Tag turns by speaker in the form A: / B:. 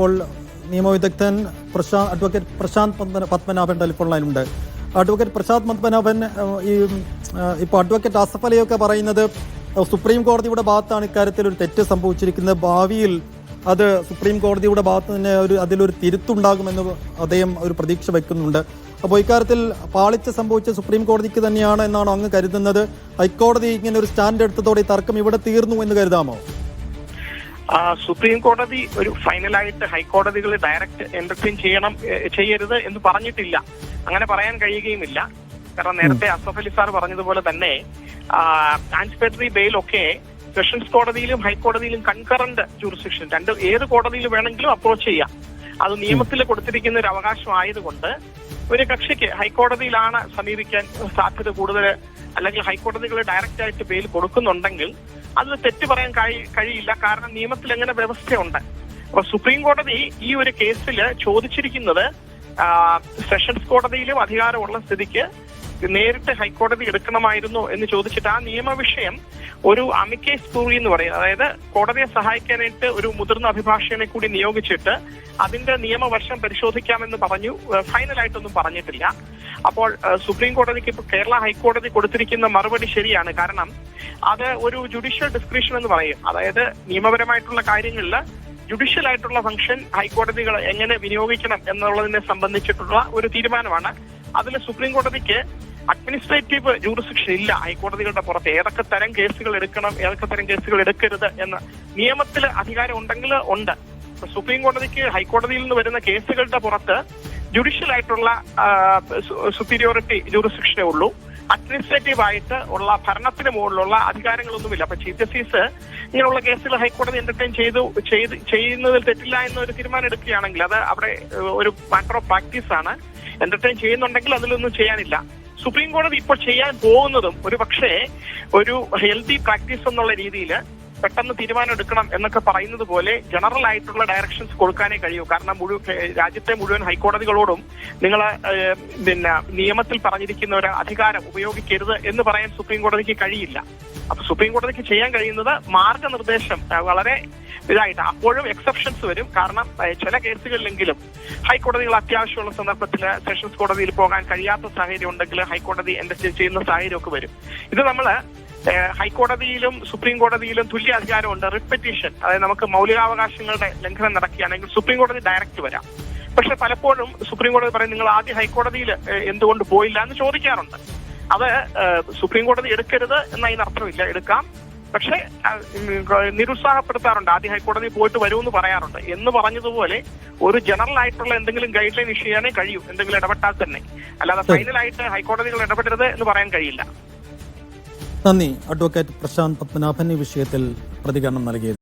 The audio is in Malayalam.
A: ഇപ്പോൾ നിയമവിദഗ്ധൻ പ്രശാന്ത് അഡ്വക്കേറ്റ് പ്രശാന്ത് പത്മന- പത്മനാഭൻ ടെലിഫോൺ ലൈനുണ്ട് അഡ്വക്കേറ്റ് പ്രശാന്ത് പത്മനാഭൻ ഈ ഇപ്പോൾ അഡ്വക്കേറ്റ് അസഫ് അലിയൊക്കെ പറയുന്നത് സുപ്രീം കോടതിയുടെ ഭാഗത്താണ് ഇക്കാര്യത്തിൽ ഒരു തെറ്റ് സംഭവിച്ചിരിക്കുന്നത്. ഭാവിയിൽ അത് സുപ്രീം കോടതിയുടെ ഭാഗത്ത് തന്നെ ഒരു അതിലൊരു തിരുത്തുണ്ടാകുമെന്ന് അദ്ദേഹം ഒരു പ്രതീക്ഷ വയ്ക്കുന്നുണ്ട് അപ്പോൾ ഇക്കാര്യത്തിൽ പാളിച്ച സംഭവിച്ച സുപ്രീം കോടതിക്ക് തന്നെയാണ് എന്നാണ് അങ്ങ് കരുതുന്നത്. ഹൈക്കോടതി ഇങ്ങനെ ഒരു സ്റ്റാൻഡ് എടുത്തതോടെ തർക്കം ഇവിടെ തീർന്നു എന്ന് കരുതാമോ?
B: സുപ്രീം കോടതി ഒരു ഫൈനലായിട്ട് ഹൈക്കോടതികൾ ഡയറക്റ്റ് എന്റർടൈൻ ചെയ്യണം ചെയ്യരുത് എന്ന് പറഞ്ഞിട്ടില്ല. അങ്ങനെ പറയാൻ കഴിയുകയുമില്ല. കാരണം നേരത്തെ അസഫ് അലി സാർ പറഞ്ഞതുപോലെ തന്നെ ആൻസ്പെറ്ററി ബെയിൽ ഒക്കെ സെഷൻസ് കോടതിയിലും ഹൈക്കോടതിയിലും കൺകറന്റ് ജൂറിസ്ഡിക്ഷൻ രണ്ട് ഏത് കോടതിയിൽ വേണമെങ്കിലും അപ്രോച്ച് ചെയ്യാം. അത് നിയമത്തിൽ കൊടുത്തിരിക്കുന്ന ഒരു അവകാശം ആയതുകൊണ്ട് ഒരു കക്ഷിക്ക് ഹൈക്കോടതിയിലാണ് സമീപിക്കാൻ സാധ്യത കൂടുതൽ അല്ലെങ്കിൽ ഹൈക്കോടതികൾ ഡയറക്റ്റ് ആയിട്ട് ബെയിൽ കൊടുക്കുന്നുണ്ടെങ്കിൽ അത് തെറ്റ് പറയാൻ കഴി- കഴിയില്ല. കാരണം നിയമത്തിൽ എങ്ങനെ വ്യവസ്ഥയുണ്ട്? അപ്പൊ സുപ്രീം കോടതി ഈ ഒരു കേസിൽ ചോദിച്ചിരിക്കുന്നത് സെഷൻസ് കോടതിയിലും അധികാരമുള്ള സ്ഥിതിക്ക് നേരിട്ട് ഹൈക്കോടതി എടുക്കണമായിരുന്നു എന്ന് ചോദിച്ചിട്ട് ആ നിയമ വിഷയം ഒരു അമിക്കേസ് ക്യൂറി എന്ന് പറയുന്നത് അതായത് കോടതിയെ സഹായിക്കാനായിട്ട് ഒരു മുതിർന്ന അഭിഭാഷകനെ കൂടി നിയോഗിച്ചിട്ട് അതിന്റെ നിയമവർഷം പരിശോധിക്കാമെന്ന് പറഞ്ഞു. ഫൈനലായിട്ടൊന്നും പറഞ്ഞിട്ടില്ല. അപ്പോൾ സുപ്രീം കോടതിക്ക് ഇപ്പോൾ കേരള ഹൈക്കോടതി കൊടുത്തിരിക്കുന്ന മറുപടി ശരിയാണ്. കാരണം അത് ഒരു ജുഡീഷ്യൽ ഡിസ്ക്രിപ്ഷൻ എന്ന് പറയും. അതായത് നിയമപരമായിട്ടുള്ള കാര്യങ്ങളിൽ ജുഡീഷ്യൽ ആയിട്ടുള്ള ഫംഗ്ഷൻ ഹൈക്കോടതികൾ എങ്ങനെ വിനിയോഗിക്കണം എന്നുള്ളതിനെ സംബന്ധിച്ചിട്ടുള്ള ഒരു തീരുമാനമാണ്. അതിൽ സുപ്രീം കോടതിക്ക് അഡ്മിനിസ്ട്രേറ്റീവ് ജൂറിസ്ഡിക്ഷൻ ഇല്ല. ഹൈക്കോടതികളുടെ പുറത്ത് ഏതൊക്കെ തരം കേസുകൾ എടുക്കണം ഏതൊക്കെ തരം കേസുകൾ എടുക്കരുത് എന്ന് നിയമത്തിൽ അധികാരം ഉണ്ടെങ്കിൽ ഉണ്ട്. സുപ്രീം കോടതിക്ക് ഹൈക്കോടതിയിൽ നിന്ന് വരുന്ന കേസുകളുടെ പുറത്ത് ജുഡീഷ്യൽ ആയിട്ടുള്ള സുപ്പീരിയോറിറ്റി ജൂറിസ്ഡിക്ഷനേ ഉള്ളൂ. അഡ്മിനിസ്ട്രേറ്റീവ് ആയിട്ട് ഉള്ള ഭരണത്തിന് മുകളിലുള്ള അധികാരങ്ങളൊന്നുമില്ല. അപ്പൊ ചീഫ് ജസ്റ്റിസ് ഇങ്ങനെയുള്ള കേസുകൾ ഹൈക്കോടതി എന്റർടൈൻ ചെയ്തു ചെയ്ത് ചെയ്യുന്നതിൽ തെറ്റില്ല എന്നൊരു തീരുമാനം എടുക്കുകയാണെങ്കിൽ അത് അവിടെ ഒരു മാറ്റർ ഓഫ് പ്രാക്ടീസ് ആണ്. എന്റർടൈൻ ചെയ്യുന്നുണ്ടെങ്കിൽ അതിലൊന്നും ചെയ്യാനില്ല. സുപ്രീം കോടതി ഇപ്പോൾ ചെയ്യാൻ പോകുന്നതും ഒരു പക്ഷേ ഒരു ഹെൽത്തി പ്രാക്ടീസ് എന്നുള്ള രീതിയിൽ പെട്ടെന്ന് തീരുമാനം എടുക്കണം എന്നൊക്കെ പറയുന്നത് പോലെ ജനറൽ ആയിട്ടുള്ള ഡയറക്ഷൻസ് കൊടുക്കാനേ കഴിയൂ. കാരണം മുഴുവൻ രാജ്യത്തെ മുഴുവൻ ഹൈക്കോടതികളോടും നിങ്ങൾ പിന്നെ നിയമത്തിൽ പറഞ്ഞിരിക്കുന്ന ഒരു അധികാരം ഉപയോഗിക്കരുത് എന്ന് പറയാൻ സുപ്രീം കോടതിക്ക് കഴിയില്ല. അപ്പൊ സുപ്രീം കോടതിക്ക് ചെയ്യാൻ കഴിയുന്നത് മാർഗനിർദ്ദേശം വളരെ ഇതായിട്ട്. അപ്പോഴും എക്സെപ്ഷൻസ് വരും. കാരണം ചില കേസുകളിലെങ്കിലും ഹൈക്കോടതികൾ അത്യാവശ്യമുള്ള സന്ദർഭത്തിൽ സെഷൻസ് കോടതിയിൽ പോകാൻ കഴിയാത്ത സാഹചര്യം ഉണ്ടെങ്കിൽ ഹൈക്കോടതി എന്റർടൈൻ ചെയ്യുന്ന സാഹചര്യമൊക്കെ വരും. ഇത് നമ്മൾ ഹൈക്കോടതിയിലും സുപ്രീം കോടതിയിലും തുല്യ അധികാരമുണ്ട്. റിപ്പറ്റീഷൻ അതായത് നമുക്ക് മൗലികാവകാശങ്ങളുടെ ലംഘനം നടക്കുകയാണെങ്കിൽ സുപ്രീം കോടതി ഡയറക്റ്റ് വരാം. പക്ഷെ പലപ്പോഴും സുപ്രീം കോടതി പറയും നിങ്ങൾ ആദ്യം ഹൈക്കോടതിയിൽ എന്തുകൊണ്ട് പോയില്ല? എന്ന് ചോദിക്കാറുണ്ട്. അത് സുപ്രീം കോടതി എടുക്കരുത് എന്ന അർത്ഥമില്ല എടുക്കാം. പക്ഷെ നിരുത്സാഹപ്പെടുത്താറുണ്ട്. ആദ്യം ഹൈക്കോടതി പോയിട്ട് വരുമെന്ന് പറയാറുണ്ട്. എന്ന് പറഞ്ഞതുപോലെ ഒരു ജനറൽ ആയിട്ടുള്ള എന്തെങ്കിലും ഗൈഡ് ലൈൻ ഇഷ്യൂ ചെയ്യാനേ കഴിയൂ. എന്തെങ്കിലും ഇടപെട്ടാൽ തന്നെ. അല്ലാതെ ഫൈനലായിട്ട് ഹൈക്കോടതികൾ ഇടപെടരുത് എന്ന് പറയാൻ കഴിയില്ല.
A: നന്ദി. അഡ്വക്കേറ്റ് പ്രശാന്ത് പത്മനാഭൻ ഈ വിഷയത്തിൽ പ്രതികരണം നൽകിയത്.